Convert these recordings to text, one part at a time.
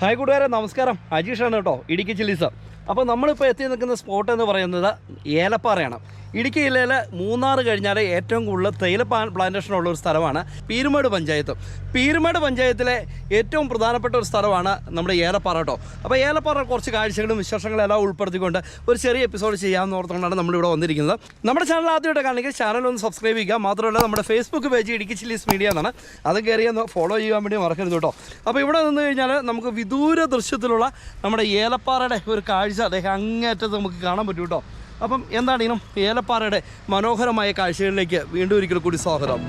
Hi കൂട്ടുകാരെ നമസ്കാരം. അജീഷാണ് കേട്ടോ ഇടുക്കി ചില്ലീസ് അപ്പോൾ നമ്മളിപ്പോൾ എത്തി നിൽക്കുന്ന സ്പോട്ട് എന്ന് പറയുന്നത് ഏലപ്പാറയാണ്. ഇടുക്കി ജില്ലയിലെ മൂന്നാർ കഴിഞ്ഞാൽ ഏറ്റവും കൂടുതൽ തേയില പ്ലാന്റേഷൻ ഉള്ള ഒരു സ്ഥലമാണ് പീരുമേട് പഞ്ചായത്ത്. പീരുമേട് പഞ്ചായത്തിലെ ഏറ്റവും പ്രധാനപ്പെട്ട ഒരു സ്ഥലമാണ് നമ്മുടെ ഏലപ്പാറ കേട്ടോ. അപ്പോൾ ഏലപ്പാറ കുറച്ച് കാഴ്ചകളും വിശേഷങ്ങളും എല്ലാം ഉൾപ്പെടുത്തിക്കൊണ്ട് ഒരു ചെറിയ എപ്പിസോഡ് ചെയ്യാമെന്ന് ഓർത്തുകൊണ്ടാണ് നമ്മളിവിടെ വന്നിരിക്കുന്നത്. നമ്മുടെ ചാനൽ ആദ്യമായിട്ട് കാണണമെങ്കിൽ ചാനൽ ഒന്ന് സബ്സ്ക്രൈബ് ചെയ്യുക. മാത്രമല്ല നമ്മുടെ Facebook page Idukki chillies media എന്നാണ്. അത് കയറി ഒന്ന് ഫോളോ ചെയ്യാൻ വേണ്ടി മറക്കരുത് കേട്ടോ. അപ്പോൾ ഇവിടെ നിന്ന് കഴിഞ്ഞാൽ നമുക്ക് വിദൂര ദൃശ്യത്തിലുള്ള നമ്മുടെ ഏലപ്പാറയുടെ ഒരു കാഴ്ച അദ്ദേഹം അങ്ങേറ്റത്ത് നമുക്ക് കാണാൻ പറ്റും കേട്ടോ. അപ്പം എന്താണെങ്കിലും ഏലപ്പാറയുടെ മനോഹരമായ കാഴ്ചകളിലേക്ക് വീണ്ടും ഒരിക്കൽ കൂടി സ്വാഗതം.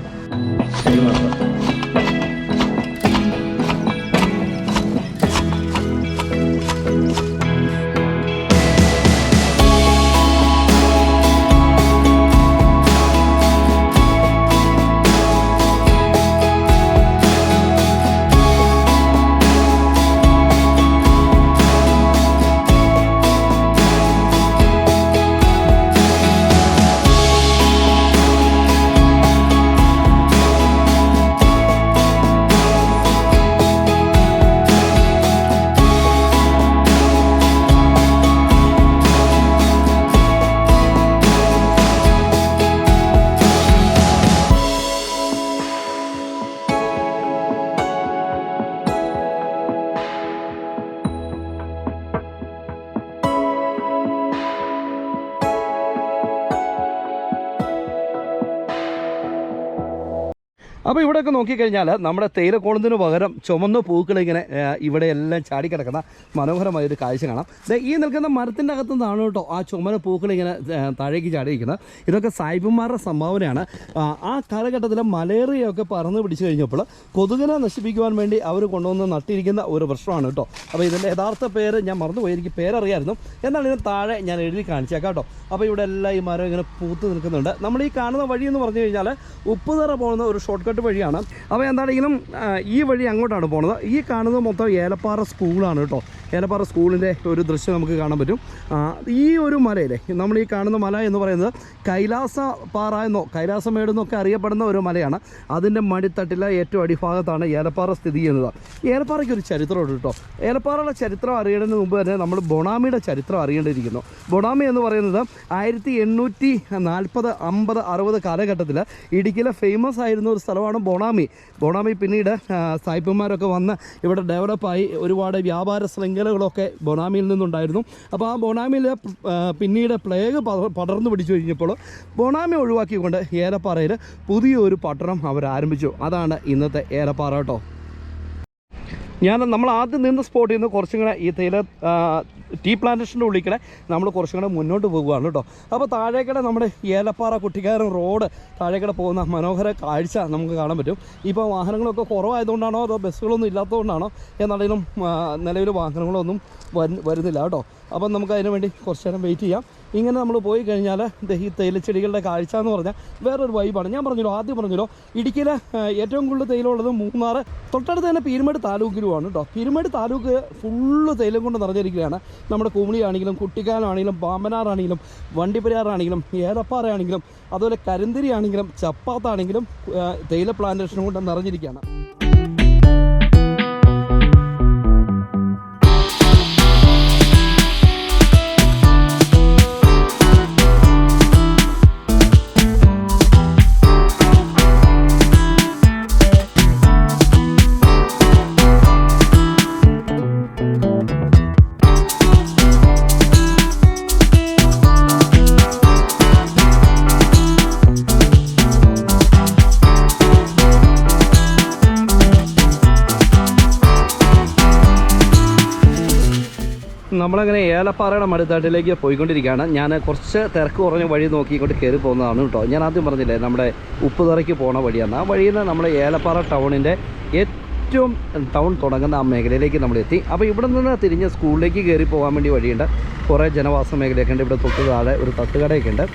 അപ്പോൾ ഇവിടെയൊക്കെ നോക്കിക്കഴിഞ്ഞാൽ നമ്മുടെ തേയിലക്കോളത്തിന് പകരം ചുമന്ന പൂക്കൾ ഇങ്ങനെ ഇവിടെ എല്ലാം ചാടിക്കിടക്കുന്ന മനോഹരമായ ഒരു കാഴ്ച കാണാം. ഈ നിൽക്കുന്ന മരത്തിന്റെ അകത്തു നിന്നാണ് കേട്ടോ ആ ചുമന്ന പൂക്കൾ ഇങ്ങനെ താഴേക്ക് ചാടിയിരിക്കുന്നത്. ഇതൊക്കെ സായിപ്പന്മാരുടെ സംഭാവനയാണ്. ആ, കാലഘട്ടത്തിൽ മലേറിയൊക്കെ പറന്ന് പിടിച്ചു കഴിഞ്ഞപ്പോൾ കൊതുകിനെ നശിപ്പിക്കുവാൻ വേണ്ടി അവർ കൊണ്ടുവന്ന് നട്ടിരിക്കുന്ന ഒരു വൃക്ഷമാണ് കേട്ടോ. അപ്പോൾ ഇതിന്റെ യഥാർത്ഥ പേര് ഞാൻ മറന്നുപോയി എനിക്ക് പേരറിയായിരുന്നു. എന്നാൽ ഇതിന് താഴെ ഞാൻ എഴുതി കാണിച്ചേക്കാം കേട്ടോ. അപ്പോൾ ഇവിടെ എല്ലാം ഈ മരം ഇങ്ങനെ പൂത്ത് നിൽക്കുന്നുണ്ട്. നമ്മൾ ഈ കാണുന്ന വഴി എന്ന് പറഞ്ഞു കഴിഞ്ഞാൽ ഉപ്പുതറ പോകുന്ന ഒരു ഷോർട്ട് കട്ട് വഴിയാണ്. അപ്പോൾ എന്താണെങ്കിലും ഈ വഴി അങ്ങോട്ടാണ് പോകുന്നത് ഈ കാണുന്നത് മൊത്തം ഏലപ്പാറ സ്കൂളാണ് കേട്ടോ. ഏലപ്പാറ സ്കൂളിന്റെ ഒരു ദൃശ്യം നമുക്ക് കാണാൻ പറ്റും. ഈ ഒരു മലയിലെ നമ്മൾ ഈ കാണുന്ന മല എന്ന് പറയുന്നത് കൈലാസ പാറ എന്നോ കൈലാസമേട് എന്നൊക്കെ അറിയപ്പെടുന്ന ഒരു മലയാണ്. അതിന്റെ മടിത്തട്ടിലെ ഏറ്റവും അടിഭാഗത്താണ് ഏലപ്പാറ സ്ഥിതി ചെയ്യുന്നത്. ഏലപ്പാറയ്ക്ക് ഒരു ചരിത്രമുണ്ട് കേട്ടോ. ഏലപ്പാറയുടെ ചരിത്രം അറിയുന്നതിന് മുമ്പ് തന്നെ നമ്മൾ ബൊണാമിയുടെ ചരിത്രം അറിയേണ്ടിയിരിക്കുന്നു. ബൊണാമി എന്ന് പറയുന്നത് ആയിരത്തി എണ്ണൂറ്റി നാൽപ്പത് അമ്പത് അറുപത് കാലഘട്ടത്തിൽ ഇടുക്കിയിലെ ഫേമസ് ആയിരുന്ന ഒരു സ്ഥലമാണ് ബൊണാമി. ബൊണാമി പിന്നീട് സായിപ്പന്മാരൊക്കെ വന്ന് ഇവിടെ ഡെവലപ്പായി ഒരുപാട് വ്യാപാര ശൃംഖലകളൊക്കെ ബൊണാമിയിൽ നിന്നുണ്ടായിരുന്നു. അപ്പോൾ ആ ബൊണാമിയിൽ പിന്നീട് പ്ലേഗ് പടർന്നു പിടിച്ചു കഴിഞ്ഞപ്പോൾ ബൊണാമി ഒഴിവാക്കിക്കൊണ്ട് ഏലപ്പാറയിൽ പുതിയൊരു പട്ടണം അവർ ആരംഭിച്ചു. അതാണ് ഇന്നത്തെ ഏലപ്പാറ കേട്ടോ. ഞാൻ നമ്മൾ ആദ്യം നിന്ന സ്പോട്ടിൽ നിന്ന് കുറച്ചും കൂടെ ഈ തേയില ടീ പ്ലാന്റേഷന്റെ ഉള്ളിൽ നമ്മൾ കുറച്ചും കൂടെ മുന്നോട്ട് പോകുകയാണ് കേട്ടോ അപ്പോൾ താഴേക്കടെ നമ്മുടെ ഏലപ്പാറ കുട്ടിക്കാരൻ റോഡ് താഴേക്കടെ പോകുന്ന മനോഹര കാഴ്ച നമുക്ക് കാണാൻ പറ്റും. ഇപ്പോൾ വാഹനങ്ങളൊക്കെ കുറവായതുകൊണ്ടാണോ അതോ ബസ്സുകളൊന്നും ഇല്ലാത്തതുകൊണ്ടാണോ? എന്നാണെങ്കിലും നിലവിൽ വാഹനങ്ങളൊന്നും വരുന്നില്ല കേട്ടോ അപ്പം നമുക്ക് അതിന് വേണ്ടി കുറച്ച് നേരം വെയിറ്റ് ചെയ്യാം. ഇങ്ങനെ നമ്മൾ പോയി കഴിഞ്ഞാൽ ഈ തേയിലച്ചെടികളുടെ കാഴ്ച എന്ന് പറഞ്ഞാൽ വേറൊരു വൈബാണ് ഞാൻ പറഞ്ഞല്ലോ ആദ്യം പറഞ്ഞല്ലോ ഇടുക്കിയിലെ ഏറ്റവും കൂടുതൽ തേയിലുള്ളത് മൂന്നാർ തൊട്ടടുത്ത് തന്നെ പീരുമേട് താലൂക്കിലുമാണ് കേട്ടോ പീരുമേട് താലൂക്ക് ഫുള്ള് തേയിലും കൊണ്ട് നിറഞ്ഞിരിക്കുകയാണ്. നമ്മുടെ കുമിളിയാണെങ്കിലും കുട്ടിക്കാലാണെങ്കിലും പാമ്പനാറാണെങ്കിലും വണ്ടിപ്പെരിയാറാണെങ്കിലും ഏലപ്പാറയാണെങ്കിലും അതുപോലെ കരിന്തിരി ആണെങ്കിലും ചപ്പാത്താണെങ്കിലും തേയില പ്ലാന്റേഷൻ കൊണ്ട് നിറഞ്ഞിരിക്കുകയാണ്. നമ്മളങ്ങനെ ഏലപ്പാറയുടെ മടുത്താട്ടിലേക്ക് പോയിക്കൊണ്ടിരിക്കുകയാണ്. ഞാൻ കുറച്ച് തിരക്ക് കുറഞ്ഞ വഴി നോക്കിക്കൊണ്ട് കയറി പോകുന്നതാണ് കേട്ടോ. ഞാൻ ആദ്യം പറഞ്ഞില്ലേ നമ്മുടെ ഉപ്പുതറയ്ക്ക് പോണ വഴിയാണ് ആ വഴിയിൽ നിന്ന് നമ്മൾ ഏലപ്പാറ ടൗണിന്റെ ഏറ്റവും ടൗൺ തുടങ്ങുന്ന ആ മേഖലയിലേക്ക് നമ്മൾ എത്തി. അപ്പോൾ ഇവിടെ നിന്ന് തിരിഞ്ഞ് സ്കൂളിലേക്ക് കയറി പോകാൻ വേണ്ടി വഴിയുണ്ട്. കുറേ ജനവാസ മേഖലയൊക്കെ ഉണ്ട്. ഇവിടെ തൊട്ട് താഴെ ഒരു തട്ടുകടയൊക്കെ ഉണ്ട്.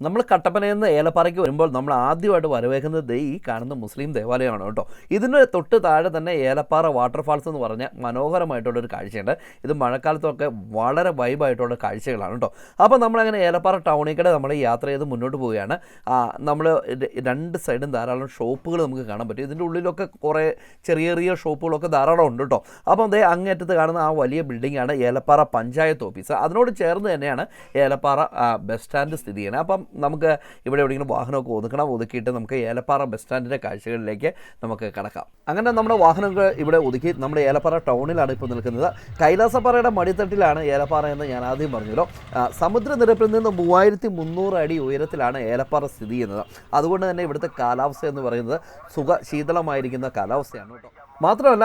നമ്മൾ കട്ടപ്പനയിൽ നിന്ന് ഏലപ്പാറയ്ക്ക് വരുമ്പോൾ നമ്മൾ ആദ്യമായിട്ട് വരവേക്കുന്നത് ഈ കാണുന്ന മുസ്ലിം ദേവാലയമാണ് കേട്ടോ. ഇതിന് തൊട്ട് താഴെ തന്നെ ഏലപ്പാറ വാട്ടർഫാൾസ് എന്ന് പറഞ്ഞ മനോഹരമായിട്ടുള്ളൊരു കാഴ്ചയുണ്ട്. ഇത് മഴക്കാലത്തൊക്കെ വളരെ വൈബായിട്ടുള്ള കാഴ്ചകളാണ് കേട്ടോ. അപ്പോൾ നമ്മളങ്ങനെ ഏലപ്പാറ ടൗണിൽ കൂടെ നമ്മൾ യാത്ര ചെയ്ത് മുന്നോട്ട് പോവുകയാണ്. നമ്മൾ രണ്ട് സൈഡും ധാരാളം ഷോപ്പുകൾ നമുക്ക് കാണാൻ പറ്റും. ഇതിന്റെ ഉള്ളിലൊക്കെ കുറേ ചെറിയ ചെറിയ ഷോപ്പുകളൊക്കെ ധാരാളം ഉണ്ട് കേട്ടോ. അപ്പോൾ അതേ അങ്ങേറ്റത്ത് കാണുന്ന ആ വലിയ ബിൽഡിംഗാണ് ഏലപ്പാറ പഞ്ചായത്ത് ഓഫീസ് അതിനോട് ചേർന്ന് തന്നെയാണ് ഏലപ്പാറ ബസ് സ്റ്റാൻഡ് സ്ഥിതി ചെയ്യുന്നത്. അപ്പം നമുക്ക് ഇവിടെ എവിടെയെങ്കിലും വാഹനമൊക്കെ ഒതുക്കണം ഒതുക്കിയിട്ട് നമുക്ക് ഏലപ്പാറ ബസ് സ്റ്റാൻഡിന്റെ കാഴ്ചകളിലേക്ക് നമുക്ക് കടക്കാം. അങ്ങനെ നമ്മുടെ വാഹനങ്ങൾ ഇവിടെ ഒതുക്കി നമ്മുടെ ഏലപ്പാറ ടൗണിലാണ് ഇപ്പോൾ നിൽക്കുന്നത്. കൈലാസപ്പാറയുടെ മടിത്തട്ടിലാണ് ഏലപ്പാറ എന്ന് ഞാൻ ആദ്യം പറഞ്ഞല്ലോ. സമുദ്രനിരപ്പിൽ നിന്ന് മൂവായിരത്തി മുന്നൂറ് അടി ഉയരത്തിലാണ് ഏലപ്പാറ സ്ഥിതി ചെയ്യുന്നത്. അതുകൊണ്ട് തന്നെ ഇവിടുത്തെ കാലാവസ്ഥ എന്ന് പറയുന്നത് സുഖ ശീതളമായിരിക്കുന്ന കാലാവസ്ഥയാണ് കേട്ടോ. മാത്രമല്ല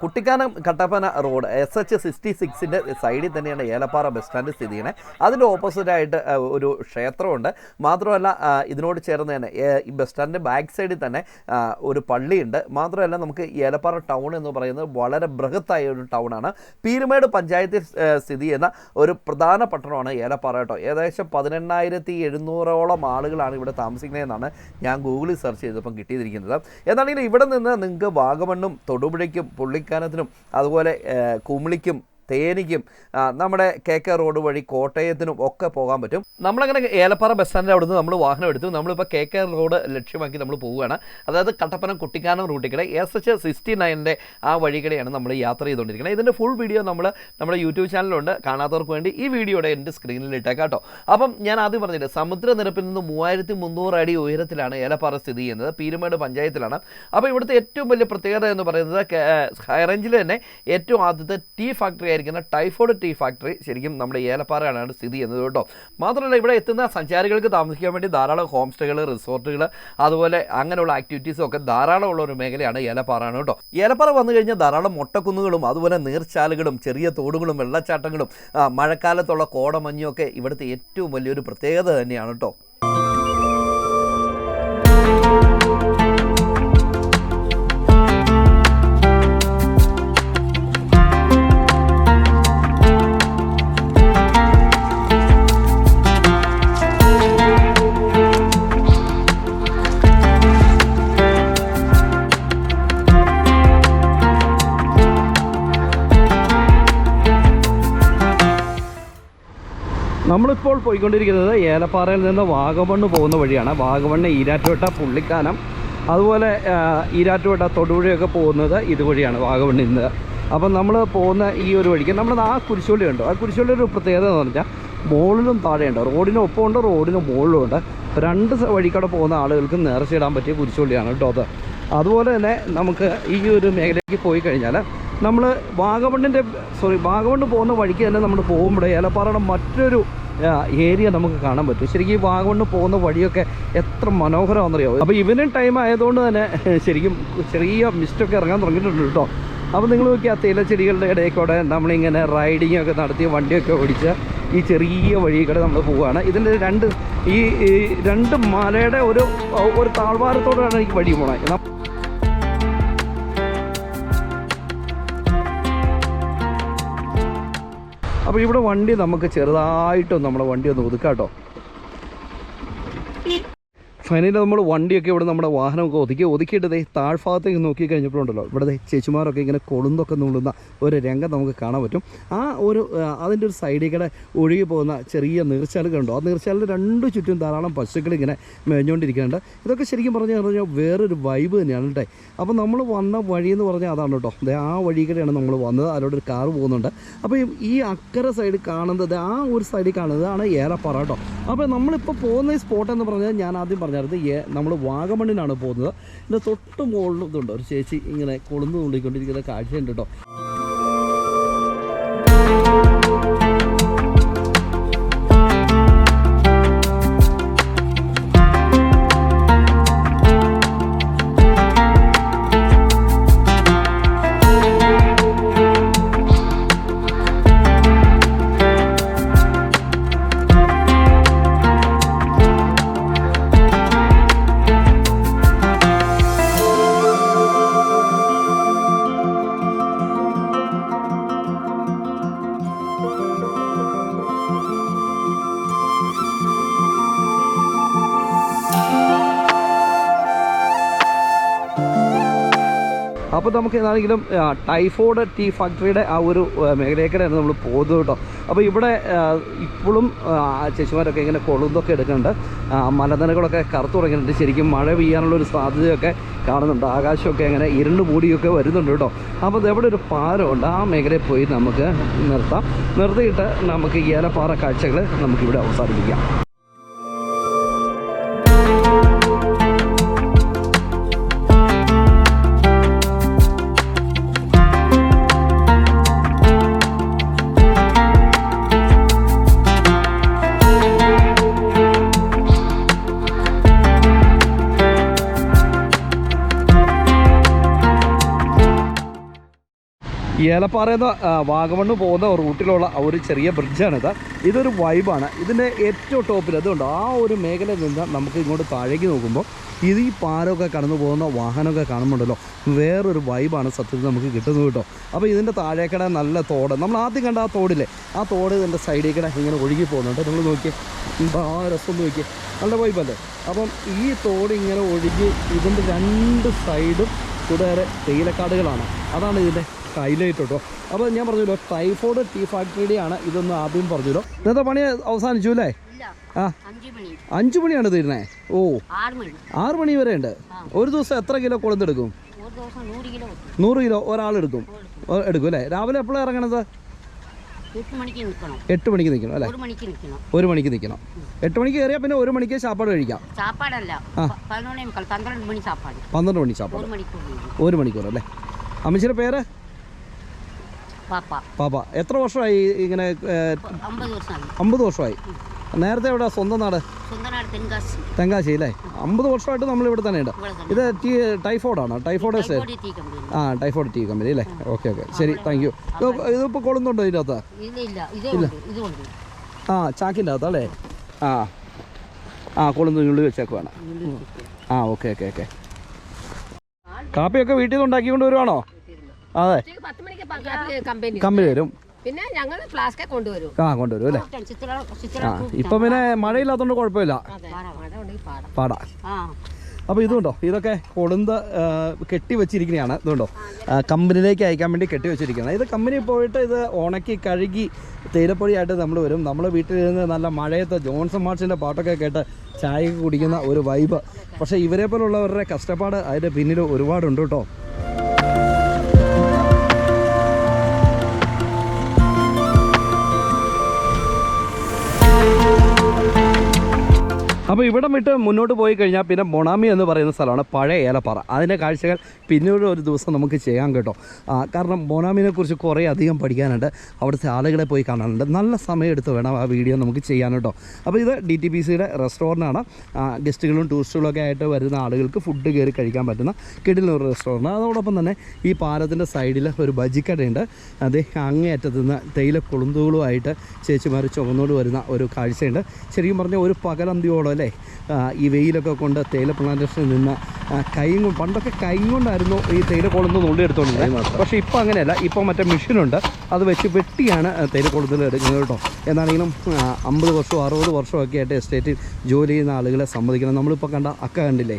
Kuttikkanam Kattappana road S H sixty സിക്സിന്റെ സൈഡിൽ തന്നെയാണ് ഏലപ്പാറ ബസ് സ്റ്റാൻഡ് സ്ഥിതി ചെയ്യുന്നത്. അതിന്റെ ഓപ്പോസിറ്റായിട്ട് ഒരു ക്ഷേത്രമുണ്ട്. മാത്രമല്ല ഇതിനോട് ചേർന്ന് തന്നെ ഈ ബസ് സ്റ്റാൻഡിന്റെ ബാക്ക് സൈഡിൽ തന്നെ ഒരു പള്ളിയുണ്ട്. മാത്രമല്ല നമുക്ക് ഏലപ്പാറ ടൗൺ എന്ന് പറയുന്നത് വളരെ ബൃഹത്തായ ഒരു ടൗണാണ് പീരുമേട് പഞ്ചായത്തിൽ സ്ഥിതി ചെയ്യുന്ന ഒരു പ്രധാന പട്ടണമാണ് ഏലപ്പാറ കേട്ടോ. ഏകദേശം പതിനെണ്ണായിരത്തി എഴുന്നൂറോളം ആളുകളാണ് ഇവിടെ താമസിക്കുന്നതെന്നാണ് ഞാൻ ഗൂഗിളിൽ സെർച്ച് ചെയ്തപ്പം കിട്ടിയിരിക്കുന്നത്. എന്നാണെങ്കിൽ ഇവിടെ നിന്ന് നിങ്ങൾക്ക് വാഗമണ്ണും തൊടുപുഴയ്ക്കും പുള്ളിക്കാനത്തിനും അതുപോലെ കുമിളിക്കും തേനിക്കും. നമ്മുടെ കെ കെ റോഡ് വഴി കോട്ടയത്തിനും ഒക്കെ പോകാൻ പറ്റും. നമ്മളങ്ങനെ ഏലപ്പാറ ബസ് സ്റ്റാൻഡിൽ അവിടുന്ന് നമ്മൾ വാഹനം എടുത്തു. നമ്മളിപ്പോൾ കെ കെ റോഡ് ലക്ഷ്യമാക്കി നമ്മൾ പോവുകയാണ്. അതായത് കട്ടപ്പന കുട്ടിക്കാനം റൂട്ടിൽ എസ് എച്ച് സിക്സ്റ്റി നയന്റെ ആ വഴികളെയാണ് നമ്മൾ യാത്ര ചെയ്തുകൊണ്ടിരിക്കുന്നത്. ഇതിന്റെ ഫുൾ വീഡിയോ നമ്മൾ നമ്മുടെ യൂട്യൂബ് ചാനലുണ്ട് കാണാത്തവർക്ക് വേണ്ടി ഈ വീഡിയോയുടെ എന്റെ സ്ക്രീനിൽ ഇട്ടേക്കാം കേട്ടോ. അപ്പം ഞാൻ ആദ്യം പറഞ്ഞില്ലേ സമുദ്രനിരപ്പിൽ നിന്ന് മൂവായിരത്തി മുന്നൂറ് അടി ഉയരത്തിലാണ് ഏലപ്പാറ സ്ഥിതി ചെയ്യുന്നത്. പീരുമേട് പഞ്ചായത്തിലാണ്. അപ്പോൾ ഇവിടുത്തെ ഏറ്റവും വലിയ പ്രത്യേകത എന്ന് പറയുന്നത് ഹൈറേഞ്ചിൽ തന്നെ ഏറ്റവും ആദ്യത്തെ ടീ ഫാക്ടറി ആയിരിക്കുന്ന ടൈഫോയിഡ് ടീ ഫാക്ടറി ശരിക്കും നമ്മുടെ ഏലപ്പാറയാണ് സ്ഥിതി ചെയ്യുന്നത് കേട്ടോ. മാത്രമല്ല ഇവിടെ എത്തുന്ന സഞ്ചാരികൾക്ക് താമസിക്കാൻ വേണ്ടി ധാരാളം ഹോം സ്റ്റേകൾ റിസോർട്ടുകൾ അതുപോലെ അങ്ങനെയുള്ള ആക്ടിവിറ്റീസും ഒക്കെ ധാരാളം ഉള്ള ഒരു മേഖലയാണ് ഏലപ്പാറയാണ് കേട്ടോ. ഏലപ്പാറ വന്നു കഴിഞ്ഞാൽ ധാരാളം മൊട്ടക്കുന്നുകളും അതുപോലെ നീർച്ചാലുകളും ചെറിയ തോടുകളും വെള്ളച്ചാട്ടങ്ങളും മഴക്കാലത്തുള്ള കോടമഞ്ഞും ഒക്കെ ഇവിടുത്തെ ഏറ്റവും വലിയൊരു പ്രത്യേകത തന്നെയാണ് കേട്ടോ. പോയിക്കൊണ്ടിരിക്കുന്നത് ഏലപ്പാറയിൽ നിന്ന് വാഗമണ്ണ് പോകുന്ന വഴിയാണ്. വാഗമണ്ണ് ഈരാറ്റുപേട്ട പുള്ളിക്കാനം അതുപോലെ ഈരാറ്റുപേട്ട തൊടുപുഴയൊക്കെ പോകുന്നത് ഇതുവഴിയാണ് വാഗമണ്ണിൽ നിന്ന്. അപ്പം നമ്മൾ പോകുന്ന ഈ ഒരു വഴിക്ക് നമ്മൾ ആ കുരിശുപള്ളി ഉണ്ട് ആ കുരിശുപള്ളി ഒരു പ്രത്യേകത എന്ന് പറഞ്ഞാൽ മുകളിലും താഴെയുണ്ട്. റോഡിന് ഒപ്പമുണ്ട് റോഡിന് മുകളിലും ഉണ്ട് രണ്ട് വഴിക്കൂടെ പോകുന്ന ആളുകൾക്ക് നേർച്ചയിടാൻ പറ്റിയ കുരിശുപള്ളിയാണ് കേട്ടോ അത്. അതുപോലെ തന്നെ നമുക്ക് ഈ ഒരു മേഖലയ്ക്ക് പോയി കഴിഞ്ഞാൽ നമ്മൾ വാഗമണ്ണിന്റെ സോറി വാഗമണ്ണ് പോകുന്ന വഴിക്ക് തന്നെ നമ്മൾ പോകുമ്പോൾ ഏലപ്പാറയുടെ മറ്റൊരു ഏരിയ നമുക്ക് കാണാൻ പറ്റും. ശരിക്കും ഈ പോകുന്ന വഴിയൊക്കെ എത്ര മനോഹരമാണെന്നറിയോ? അപ്പോൾ ഇവനും ടൈം ആയതുകൊണ്ട് തന്നെ ശരിക്കും ചെറിയ മിസ്റ്റൊക്കെ ഇറങ്ങാൻ തുടങ്ങിയിട്ടുണ്ട് കേട്ടോ. അപ്പോൾ നിങ്ങൾ നോക്കി ആ തേയിലച്ചെടികളുടെ ഇടയിൽ കൂടെ നമ്മളിങ്ങനെ റൈഡിങ് ഒക്കെ നടത്തി വണ്ടിയൊക്കെ ഓടിച്ച് ഈ ചെറിയ വഴി കൂടെ നമ്മൾ പോവുകയാണ്. ഇതിന്റെ രണ്ട് ഈ രണ്ട് മലയുടെ ഒരു ഒരു താഴ്വാരത്തോടെയാണ് എനിക്ക് വഴി പോണത് അപ്പോൾ ഇവിടെ വണ്ടി നമുക്ക് ചെറുതായിട്ടൊന്ന് നമ്മുടെ വണ്ടി ഒന്ന് ഒതുക്കാം കേട്ടോ ഫൈനലി നമ്മൾ വണ്ടിയൊക്കെ ഇവിടെ നമ്മുടെ വാഹനമൊക്കെ ഒതുക്കി ദേ താഴ്ഭാഗത്തേക്ക് നോക്കി കഴിഞ്ഞപ്പോഴുണ്ടല്ലോ ഇവിടെ ചേച്ചിമാരൊക്കെ ഇങ്ങനെ കൊളുന്തൊക്കെ നുള്ളുന്ന ഒരു രംഗം നമുക്ക് കാണാൻ പറ്റും. ആ ഒരു അതിന്റെ ഒരു സൈഡിൽ കൂടെ ഒഴുകി പോകുന്ന ചെറിയ നീർച്ചാലുകളുണ്ടോ ആ നീർച്ചാലിൽ രണ്ട് ചുറ്റും ധാരാളം പശുക്കൾ ഇങ്ങനെ മേഞ്ഞുകൊണ്ടിരിക്കുന്നുണ്ട്. ഇതൊക്കെ ശരിക്കും പറഞ്ഞു കഴിഞ്ഞാൽ വേറൊരു വൈബ് തന്നെയാണ് കേട്ടോ. അപ്പോൾ നമ്മൾ വന്ന വഴി എന്ന് പറഞ്ഞാൽ അതാണ് കേട്ടോ. ആ വഴി കൂടെയാണ് നമ്മൾ വന്നത്. അതിലൂടെ ഒരു കാർ പോകുന്നുണ്ട്. അപ്പോൾ ഈ- അക്കര സൈഡ് കാണുന്നത് ആ ഒരു സൈഡിൽ കാണുന്നതാണ് പറ കേട്ടോ. അപ്പോൾ നമ്മളിപ്പോൾ പോകുന്ന ഈ സ്പോട്ട് എന്ന് പറഞ്ഞാൽ ഞാൻ ആദ്യം പറഞ്ഞായിരുന്നു നമ്മൾ വാഗമണ്ണിനാണ് പോകുന്നത്. ഇതിന്റെ തൊട്ട് മുകളിലും ഇതുണ്ട്. ഒരു ചേച്ചി ഇങ്ങനെ കൊളുന്ന് തുള്ളിക്കൊണ്ടിരിക്കുന്ന കാഴ്ചയുണ്ട് കേട്ടോ. അപ്പോൾ നമുക്ക് ഏതാണെങ്കിലും ടൈഫോയിഡ് ടീ ഫാക്ടറിയുടെ ആ ഒരു മേഖലയൊക്കെയാണ് നമ്മൾ പോകുന്നത് കേട്ടോ. അപ്പോൾ ഇവിടെ ഇപ്പോഴും ചേച്ചിമാരൊക്കെ ഇങ്ങനെ കൊളുന്തൊക്കെ എടുക്കുന്നുണ്ട്. മലനിരകളൊക്കെ കറുത്തു തുടങ്ങിയിട്ടുണ്ട്. ശരിക്കും മഴ പെയ്യാനുള്ള ഒരു സാധ്യതയൊക്കെ കാണുന്നുണ്ട്. ആകാശമൊക്കെ അങ്ങനെ ഇരുണ്ട് മൂടിയൊക്കെ വരുന്നുണ്ട് കേട്ടോ. അപ്പോൾ ഇതെവിടെ ഒരു പാലമുണ്ട് ആ മേഖലയിൽ പോയി നമുക്ക് നിർത്താം. നിർത്തിയിട്ട് നമുക്ക് ഏലപ്പാറ കാഴ്ചകൾ നമുക്കിവിടെ അവസാനിപ്പിക്കാം. ഏലപ്പാറയെന്ന് വാഗമണ്ണ് പോകുന്ന റൂട്ടിലുള്ള ഒരു ചെറിയ ബ്രിഡ്ജാണിത്. ഇതൊരു വൈബാണ് ഇതിന്റെ ഏറ്റവും ടോപ്പിൽ അതുകൊണ്ട് ആ ഒരു മേഖലയിൽ നിന്ന് നമുക്ക് ഇങ്ങോട്ട് താഴേക്ക് നോക്കുമ്പോൾ ഇത് ഈ പാലമൊക്കെ കടന്നു പോകുന്ന വാഹനമൊക്കെ കാണുമ്പോണ്ടല്ലോ വേറൊരു വൈബാണ് സത്യത്തിൽ നമുക്ക് കിട്ടുന്നത് കേട്ടോ. അപ്പോൾ ഇതിന്റെ താഴേക്കട നല്ല തോട് നമ്മൾ ആദ്യം കണ്ട ആ തോടില്ലേ ആ തോട് ഇതിന്റെ സൈഡിൽ കൂടെ ഇങ്ങനെ ഒഴുകി പോകുന്നുണ്ട് നിങ്ങൾ നോക്കിയേ ആ രസം നോക്കിയേ നല്ല വൈബല്ലേ അപ്പം ഈ തോട് ഇങ്ങനെ ഒഴുകി ഇതിന്റെ രണ്ട് സൈഡും കൂടെ തേയിലക്കാടുകളാണ്. അതാണ് ഇതിന്റെ ഹൈലൈറ്റ് കേട്ടോ അപ്പോൾ ഞാൻ പറഞ്ഞല്ലോ ടൈഫോഡ് ടീ ഫാക്ടറിയുടെയാണ് ഇതൊന്ന് ആദ്യം പറഞ്ഞല്ലോ. ഇന്നത്തെ പണി അവസാനിച്ചു അല്ലേ? ആ. അഞ്ചു മണി. അഞ്ച് മണിയാണ് തീരുന്നേ? ഓ. ആറ് മണി. വരെ ഉണ്ട്. ഒരു ദിവസം എത്ര കിലോ കൊളുന്തെടുക്കും നൂറ് കിലോ ഒരാളെടുക്കും എടുക്കും. അല്ലേ? രാവിലെ എപ്പോഴാണ് ഇറങ്ങണത്? എട്ട് മണിക്ക് നിൽക്കണം. അല്ലെ? ഒരു മണിക്ക് നിൽക്കണം. എട്ട് മണിക്ക് കയറിയാൽ പിന്നെ ഒരു മണിക്ക് ചാപ്പാട് കഴിക്കാം. പന്ത്രണ്ട് മണി സാപ്പാട്. ഒരു മണിക്കൂർ അല്ലേ? അമ്മച്ചിയുടെ പേര്? പാപ്പ. എത്ര വർഷമായി ഇങ്ങനെ അമ്പത് വർഷമായി. നേരത്തെ എവിടെ സ്വന്തം നാട്? തെങ്കാശി. അല്ലേ? അമ്പത് വർഷമായിട്ട് നമ്മൾ ഇവിടെ തന്നെ ഉണ്ട്. ഇവിടെ തന്നെ ഇത് ടീ ടൈഫോയിഡാണ്? ടൈഫോയിഡ് ആ ടൈഫോയിഡ് ടീ കമ്പനി അല്ലേ? Okay okay. ശരി താങ്ക് യു. ഇതിപ്പോൾ കൊള്ളുന്നുണ്ടോ ഇതിന്റെ അകത്ത് ഇല്ല. ആ ചാക്കിന്റെ അകത്ത് അല്ലേ? ആ. ആ കൊള്ളുന്ന. ഉള്ളി വെച്ചേക്കുവാണ് ആ ഓക്കെ ഓക്കെ ഓക്കെ. കാപ്പിയൊക്കെ വീട്ടിൽ നിന്ന് ഉണ്ടാക്കിക്കൊണ്ട് വരുവാണോ? അതെ. കമ്പനി. വരും. പിന്നെ ഞങ്ങൾ ഫ്ലാസ്കെ കൊണ്ടുവരും. ആ കൊണ്ടുവരും അല്ലേ? ആ ഇപ്പം പിന്നെ മഴയില്ലാത്തോണ്ട് കുഴപ്പമില്ല. അതെ. മഴ ഉണ്ടെങ്കിൽ പാടാം പാടാ. അപ്പൊ അപ്പോൾ ഇതുണ്ടോ? ഇതൊക്കെ കൊളുന്ത കെട്ടി വെച്ചിരിക്കുന്നതാണ് ഇതുണ്ടോ? കമ്പനിയിലേക്ക് അയക്കാൻ വേണ്ടി കെട്ടി വെച്ചിരിക്കുന്നത് ഇത് കമ്പനി പോയിട്ട് ഇത് ഉണക്കി കഴുകി തേയിലപ്പൊടിയായിട്ട് നമ്മൾ വരും. നമ്മൾ വീട്ടിലിരുന്ന് നല്ല മഴയത്ത് ജോൺസൺ മാർച്ചിന്റെ പാട്ടൊക്കെ കേട്ട് ചായ കുടിക്കുന്ന ഒരു വൈബ് പക്ഷേ ഇവരെ പോലുള്ളവരുടെ കഷ്ടപ്പാട് അതിന്റെ പിന്നിൽ ഒരുപാടുണ്ട് കേട്ടോ. അപ്പോൾ ഇവിടം വിട്ട് മുന്നോട്ട് പോയി കഴിഞ്ഞാൽ പിന്നെ മൊണാമി എന്ന് പറയുന്ന സ്ഥലമാണ് പഴയ ഏലപ്പാറ. അതിന്റെ കാഴ്ചകൾ പിന്നീട് ഒരു ദിവസം നമുക്ക് ചെയ്യാൻ കേട്ടോ. കാരണം മൊണാമിനെ കുറിച്ച് കുറേ അധികം പഠിക്കാനുണ്ട്. അവിടുത്തെ ആളുകളെ പോയി കാണാനുണ്ട്. നല്ല സമയം എടുത്ത് വേണം ആ വീഡിയോ നമുക്ക് ചെയ്യാൻ കേട്ടോ. അപ്പോൾ ഇത് ഡി ടി പി സിയുടെ റെസ്റ്റോറന്റാണ് ഗസ്റ്റുകളും ടൂറിസ്റ്റുകളും ഒക്കെ ആയിട്ട് വരുന്ന ആളുകൾക്ക് ഫുഡ് കയറി കഴിക്കാൻ പറ്റുന്ന കിടിലൊരു റെസ്റ്റോറന്റ് അതോടൊപ്പം തന്നെ ഈ പാലത്തിന്റെ സൈഡിൽ ഒരു ബജിക്കടയുണ്ട്. അത് അങ്ങേയറ്റത്ത് നിന്ന് തേയില കൊളുന്തുകളുമായിട്ട് ചേച്ചിമാർ ചുമന്നോട് വരുന്ന ഒരു കാഴ്ചയുണ്ട്. ശരിക്കും പറഞ്ഞാൽ ഒരു പകലന്തിയോളം അല്ലേ? ഈ വെയിലൊക്കെ കൊണ്ട് തേയില പ്ലാന്റേഷനിൽ നിന്ന് കൈയും പണ്ടൊക്കെ കൈ കൊണ്ടായിരുന്നു ഈ തേയില കൊളുന്ന് നുള്ളി എടുത്തോണ്ടിരുന്നത് പക്ഷേ ഇപ്പോൾ അങ്ങനെയല്ല. ഇപ്പോൾ മറ്റേ മെഷീനുണ്ട്. അത് വെച്ച് വെട്ടിയാണ് തേയില കൊളുന്തൽ എടുക്കുന്നത് കേട്ടോ. എന്നാണെങ്കിലും അമ്പത് വർഷവും അറുപത് വർഷമൊക്കെ ആയിട്ട് എസ്റ്റേറ്റിൽ ജോലി ചെയ്യുന്ന ആളുകളെ സമ്മതിക്കണം. നമ്മളിപ്പോൾ കണ്ട അക്ക കണ്ടില്ലേ?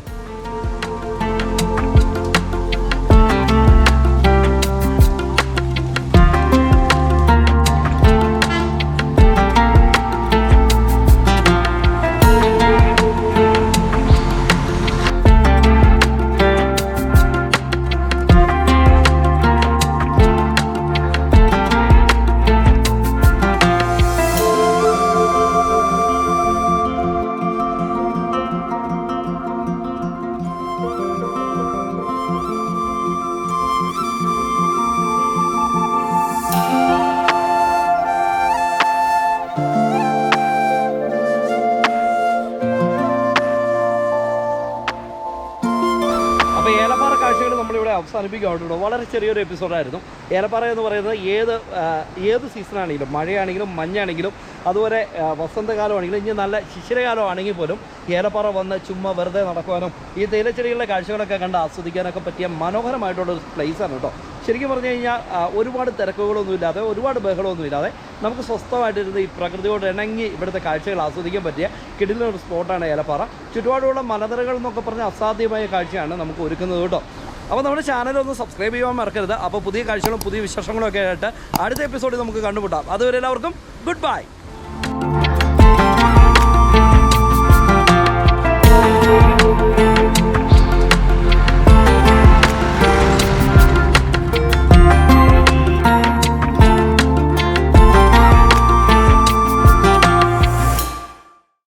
അപ്പോൾ ഏലപ്പാറ കാഴ്ചകൾ നമ്മളിവിടെ അവസാനിപ്പിക്കുകയാണല്ലോ വളരെ ചെറിയൊരു എപ്പിസോഡായിരുന്നു. ഏലപ്പാറ എന്ന് പറയുന്നത് ഏത് ഏത് സീസണാണെങ്കിലും മഴയാണെങ്കിലും മഞ്ഞാണെങ്കിലും അതുപോലെ വസന്തകാലമാണെങ്കിലും ഇനി നല്ല ശിശിരകാലമാണെങ്കിൽ പോലും ഏലപ്പാറ വന്ന് ചുമ്മാ വെറുതെ നടക്കുവാനും ഈ തേയിലച്ചെടികളുടെ കാഴ്ചകളൊക്കെ കണ്ട് ആസ്വദിക്കാനൊക്കെ പറ്റിയ മനോഹരമായിട്ടുള്ള ഒരു പ്ലേസാണ് കേട്ടോ. ശരിക്കും പറഞ്ഞു കഴിഞ്ഞാൽ ഒരുപാട് തിരക്കുകളൊന്നും ഇല്ലാതെ ഒരുപാട് ബഹളമൊന്നും ഇല്ലാതെ നമുക്ക് സ്വസ്ഥമായിട്ടിരുന്ന് ഈ പ്രകൃതിയോട് ഇണങ്ങി ഇവിടുത്തെ കാഴ്ചകൾ ആസ്വദിക്കാൻ പറ്റിയ കിടിലൊരു സ്പോട്ടാണ് ഏലപ്പാറ. ചുറ്റുപാടുള്ള മലനിരകൾ എന്നൊക്കെ പറഞ്ഞ അസാധ്യമായ കാഴ്ചയാണ് നമുക്ക് ഒരുക്കുന്നത് കേട്ടോ. അപ്പോൾ നമ്മുടെ ചാനൽ ഒന്ന് സബ്സ്ക്രൈബ് ചെയ്യാൻ മറക്കരുത്. അപ്പോൾ പുതിയ കാഴ്ചകളും പുതിയ വിശേഷങ്ങളും ഒക്കെ ആയിട്ട് അടുത്ത എപ്പിസോഡിൽ നമുക്ക് കണ്ടുമുട്ടാം. അതുവരെ എല്ലാവർക്കും ഗുഡ് ബൈ